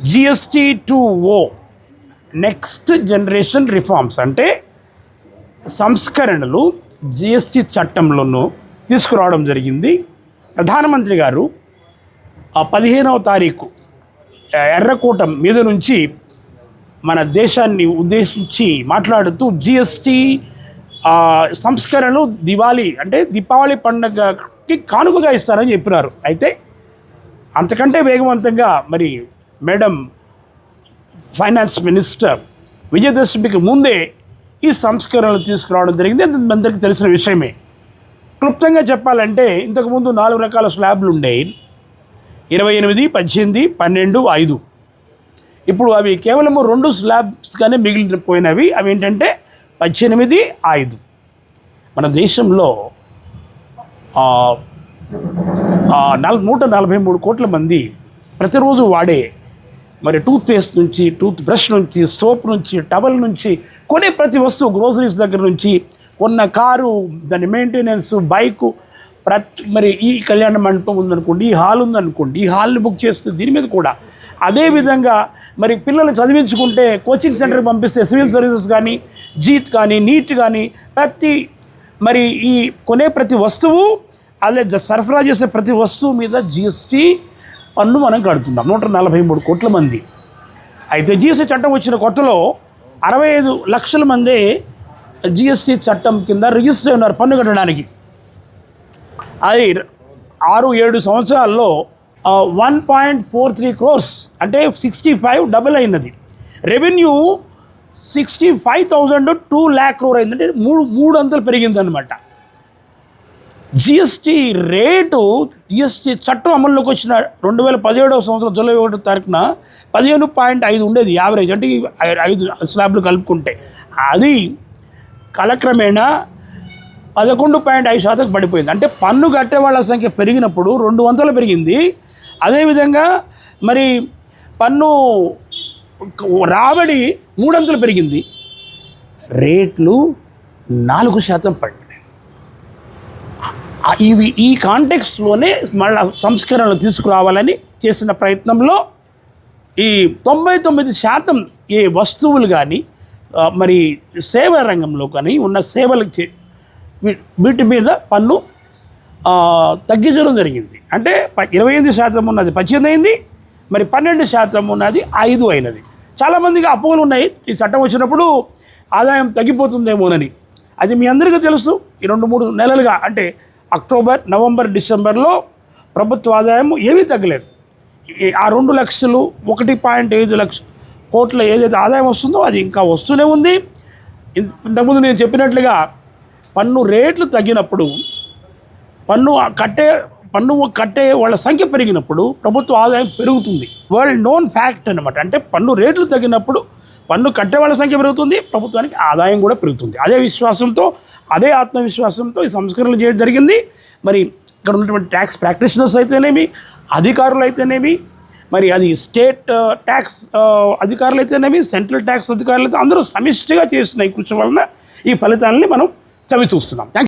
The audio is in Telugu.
GST two O next generation reforms అంటే సంస్కరణలు జిఎస్టీ చట్టంలోనూ తీసుకురావడం జరిగింది. ప్రధానమంత్రి గారు ఆ పదిహేనవ తారీఖు ఆ, ఎర్రకోట మీద నుంచి మన దేశాన్ని ఉద్దేశించి మాట్లాడుతూ జిఎస్టీ సంస్కరణలు దివాళీ అంటే దీపావళి పండుగకి కానుకగా ఇస్తారని చెప్పినారు. అయితే అంతకంటే వేగవంతంగా మరి మేడం ఫైనాన్స్ మినిస్టర్ విజయదశమికి ముందే ఈ సంస్కరణలు తీసుకురావడం జరిగింది. అది అందరికీ తెలిసిన విషయమే. క్లుప్తంగా చెప్పాలంటే ఇంతకుముందు నాలుగు రకాల స్లాబ్లు ఉండేవి ఇరవై ఎనిమిది పద్దెనిమిది పన్నెండు ఐదు. ఇప్పుడు అవి కేవలం రెండు స్లాబ్స్గానే మిగిలిపోయినవి. అవి ఏంటంటే పద్దెనిమిది ఐదు. మన దేశంలో ఆ, నల్ నూట నలభై మూడు కోట్ల మంది ప్రతిరోజు వాడే మరి టూత్ పేస్ట్ నుంచి టూత్ బ్రష్ నుంచి సోప్ నుంచి టవల్ నుంచి కొనే ప్రతి వస్తువు గ్రోసరీస్ దగ్గర నుంచి కొన్న కారు దాని మెయింటెనెన్స్ బైకు ప్రతి మరి ఈ కళ్యాణ మండపం ఉందనుకోండి ఈ హాల్ ఉందనుకోండి ఈ హాల్ని బుక్ చేస్తే దీని మీద కూడా అదేవిధంగా మరి పిల్లల్ని చదివించుకుంటే కోచింగ్ సెంటర్కి పంపిస్తే సివిల్ సర్వీసెస్ కానీ జీత్ కానీ నీట్ కానీ ప్రతి మరి ఈ కొనే ప్రతి వస్తువు అలా సరఫరా చేసే ప్రతి వస్తువు మీద జిఎస్టీ పన్ను మనం కడుతున్నాం. నూట నలభై మూడు కోట్ల మంది. అయితే జిఎస్టీ చట్టం వచ్చిన కొత్తలో అరవై ఐదు లక్షల మంది జిఎస్టీ చట్టం కింద రిజిస్టర్ ఉన్నారు పన్ను కట్టడానికి. అది ఆరు ఏడు సంవత్సరాల్లో one point four three crores అంటే సిక్స్టీ ఫైవ్ డబుల్ అయినది. Revenue sixty five thousand two lakh crore అయిందంటే మూడు మూడు అంతలు పెరిగిందనమాట జిఎస్టీ రేటు జిఎస్టీ చట్టం అమల్లోకి వచ్చిన రెండు వేల పదిహేడవ సంవత్సరం జూలై ఒకటో తారీఖున పదిహేను పాయింట్ ఐదు ఉండేది యావరేజ్. అంటే ఐదు స్లాబ్లు కలుపుకుంటే. అది కాలక్రమేణా పదకొండు పాయింట్ ఐదు శాతం పడిపోయింది. అంటే పన్ను కట్టే వాళ్ళ సంఖ్య పెరిగినప్పుడు రెండు వందలు పెరిగింది. అదేవిధంగా మరి పన్ను రాబడి మూడొంతులు పెరిగింది. రేట్లు నాలుగు శాతం పడి ఇవి ఈ కాంటెక్స్లోనే మళ్ళా సంస్కరణలు తీసుకురావాలని చేసిన ప్రయత్నంలో ఈ తొంభై తొమ్మిది శాతం ఏ వస్తువులు కానీ మరి సేవా రంగంలో కానీ ఉన్న సేవలకి వీటి మీద పన్ను తగ్గించడం జరిగింది. అంటే ప- ఇరవై ఎనిమిది శాతం ఉన్నది పద్దెనిమిది అయింది మరి పన్నెండు శాతం ఉన్నది ఐదు అయినది. చాలామందికి అప్పులు ఉన్నాయి. ఈ చట్టం వచ్చినప్పుడు ఆదాయం తగ్గిపోతుందేమోనని. అది మీ అందరికీ తెలుసు. ఈ రెండు మూడు నెలలుగా అంటే అక్టోబర్ నవంబర్ డిసెంబర్లో ప్రభుత్వ ఆదాయం ఏమీ తగ్గలేదు. ఆ రెండు లక్షలు ఒకటి పాయింట్ ఐదు లక్ష కోట్ల ఏదైతే ఆదాయం వస్తుందో అది ఇంకా వస్తూనే ఉంది. ఇంతకుముందు నేను చెప్పినట్లుగా పన్ను రేట్లు తగ్గినప్పుడు పన్ను కట్టే పన్ను కట్టే వాళ్ళ సంఖ్య పెరిగినప్పుడు ప్రభుత్వ ఆదాయం పెరుగుతుంది. వరల్డ్ నోన్ ఫ్యాక్ట్ అనమాట అంటే పన్ను రేట్లు తగ్గినప్పుడు పన్ను కట్టే వాళ్ళ సంఖ్య పెరుగుతుంది ప్రభుత్వానికి ఆదాయం కూడా పెరుగుతుంది. అదే విశ్వాసంతో అదే ఆత్మవిశ్వాసంతో ఈ సంస్కరణలు చేయడం జరిగింది. మరి ఇక్కడ ఉన్నటువంటి ట్యాక్స్ ప్రాక్టీషనర్స్ అయితేనేమి అధికారులు అయితేనేమి మరి అది స్టేట్ ట్యాక్స్ uh, uh, అధికారులు అయితేనేమి సెంట్రల్ ట్యాక్స్ అధికారులు అయితే అందరూ సమిష్టిగా చేస్తున్నాయి కృషి వలన ఈ ఫలితాలని మనం చవి చూస్తున్నాం. థ్యాంక్